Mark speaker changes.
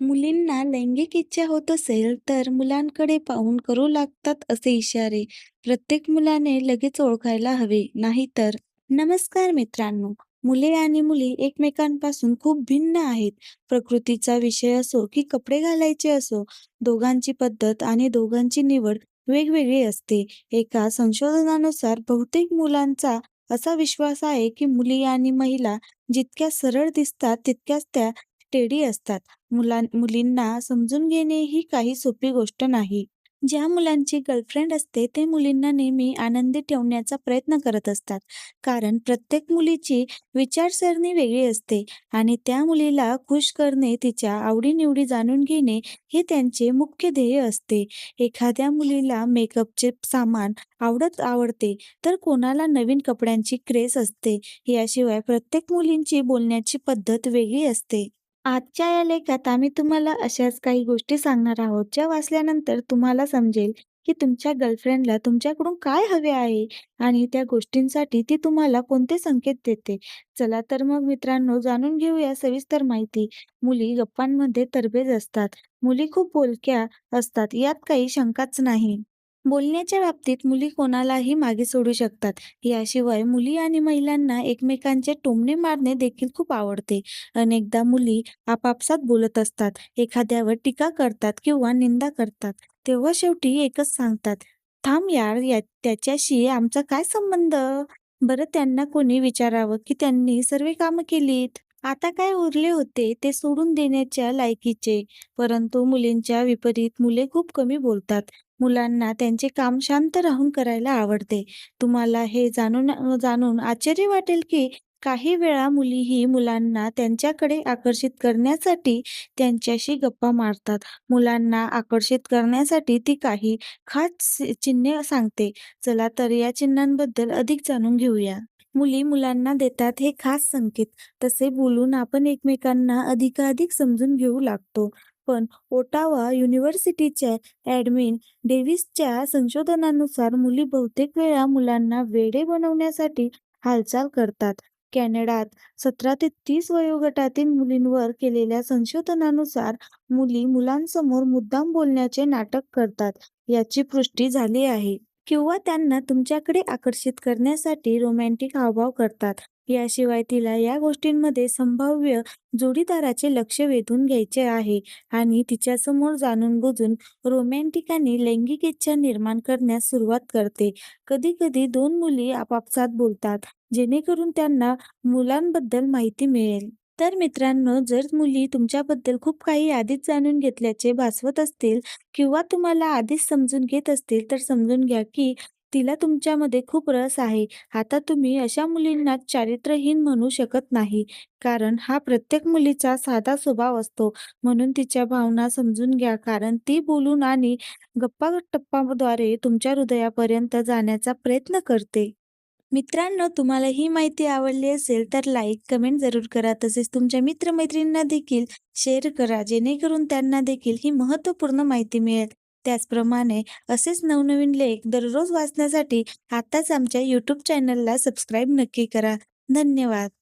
Speaker 1: मुलींना लैंगिक इच्छा होत असेल तर मुलांकडे पाहून करू लागतात असे इशारे. प्रत्येक मुलाने लगेच ओळखायला हवे नाहीतर. नमस्कार मित्रांनो मुले आणि मुली एकमेकांपासून खूप भिन्न आहेत. प्रकृतीचा विषय असो की कपडे घालायचे असो दोघांची पद्धत आणि दोघांची निवड वेगवेगळी असते. एका संशोधनानुसार बहुतेक मुलांचा असा विश्वास आहे की मुली आणि महिला जितक्या सरळ दिसतात तितक्याच त्या टेडी असतात मुलां मुलींना समजून घेणे ही काही सोपी गोष्ट नाही. ज्या मुलांची गर्लफ्रेंड असते ते मुलींना नेहमी आनंदी ठेवण्याचा प्रयत्न करत असतात. कारण प्रत्येक मुलीची विचारसरणी वेगळी असते आणि त्या मुलीला खुश करणे, तिच्या आवडीनिवडी जाणून घेणे हे त्यांचे मुख्य ध्येय असते. एखाद्या मुलीला मेकअपचे सामान आवडत आवडते, तर कोणाला नवीन कपड्यांची क्रेस असते. याशिवाय प्रत्येक मुलींची बोलण्याची पद्धत वेगळी असते. आजच्या या लेखात आम्ही तुम्हाला अशाच काही गोष्टी सांगणार आहोत, ज्या वाचल्यानंतर तुम्हाला समजेल, की तुमच्या गर्लफ्रेंडला तुमच्याकडून काय हवे आहे आणि त्या गोष्टींसाठी ती तुम्हाला कोणते संकेत देते. चला तर मग मित्रांनो जाणून घेऊया सविस्तर माहिती. मुली गप्पांमध्ये तरबेज असतात. मुली खूप बोलक्या असतात, यात काही शंकाच नाही. बोलण्याच्या बाबतीत मुली कोणालाही मागे सोडू शकतात. याशिवाय मुली आणि महिलांना एकमेकांचे टोमणे मारणे देखील खूप आवडते. अनेकदा मुली आपापसात बोलत असतात, एखाद्यावर टीका करतात किंवा निंदा करतात. तेव्हा शेवटी एकच सांगतात, "थांब यार, या त्याच्याशी आमचा काय संबंध?" बरं त्यांना कोणी विचारावं की त्यांनी सर्व कामं केलीत. आता काय उरले होते ते सोडून देण्याच्या लायकीचे. परंतु मुलींच्या विपरीत मुले खूप कमी बोलतात. मुलांना त्यांचे काम शांत राहून करायला आवडते. तुम्हाला हे जाणून जाणून आश्चर्य वाटेल की काही वेळा मुलीही मुलांना त्यांच्याकडे आकर्षित करण्यासाठी त्यांच्याशी गप्पा मारतात. मुलांना आकर्षित करण्यासाठी ती काही खास चिन्हे सांगते. चला तर या चिन्हांबद्दल अधिक जाणून घेऊया. मुली मुलांना देतात हे खास संकेत. तसे बोलून आपण एकमेकांना अधिकाधिक समजून घेऊ लागतो. पण ओटावा युनिव्हर्सिटीच्या ॲडमिन डेव्हिसच्या संशोधनानुसार मुली बहुतेक वेळा मुलांना वेडे बनवण्यासाठी हालचाल करतात. कॅनडात सतरा ते तीस वयोगटातील मुलींवर केलेल्या संशोधनानुसार मुली मुलांसमोर मुद्दाम बोलण्याचे नाटक करतात याची पुष्टी झाली आहे. किंवा त्यांना तुमच्याकडे आकर्षित करण्यासाठी रोमॅन्टिक हावभाव करतात. याशिवाय तिला या गोष्टींमध्ये संभाव्य जोडीदाराचे लक्ष वेधून घ्यायचे आहे आणि तिच्यासमोर जाणून-बुजून रोमॅन्टिक आणि लैंगिक इच्छा निर्माण करण्यास सुरुवात करते. कधी-कधी दोन मुली आपापसात बोलतात, जेणेकरून त्यांना मुलांबद्दल माहिती मिळेल. तर मित्रांनो, जर मुली तुमच्याबद्दल खूप काही आधीच जाणून घेतल्याचे भासवत असतील किंवा तुम्हाला आधीच समजून घेत असतील, तर समजून घ्या की तिला तुमच्यामध्ये खूप रस आहे. आता तुम्ही अशा मुलींना चारित्र्यहीन म्हणू शकत नाही, कारण हा प्रत्येक मुलीचा साधा स्वभाव असतो. म्हणून तिच्या भावना समजून घ्या, कारण ती बोलून आणि गप्पा टप्पाद्वारे तुमच्या हृदयापर्यंत जाण्याचा प्रयत्न करते. मित्रांनो, तुम्हाला ही माहिती आवडली असेल तर लाईक, कमेंट जरूर करा. तसेच तुमच्या मित्रमैत्रिणींना देखील शेअर करा, जेणेकरून त्यांना देखील ही महत्त्वपूर्ण माहिती मिळेल. त्याचप्रमाणे असेच नवनवीन लेख दररोज वाचण्यासाठी आताच आमच्या यूट्यूब चॅनलला सबस्क्राईब नक्की करा. धन्यवाद.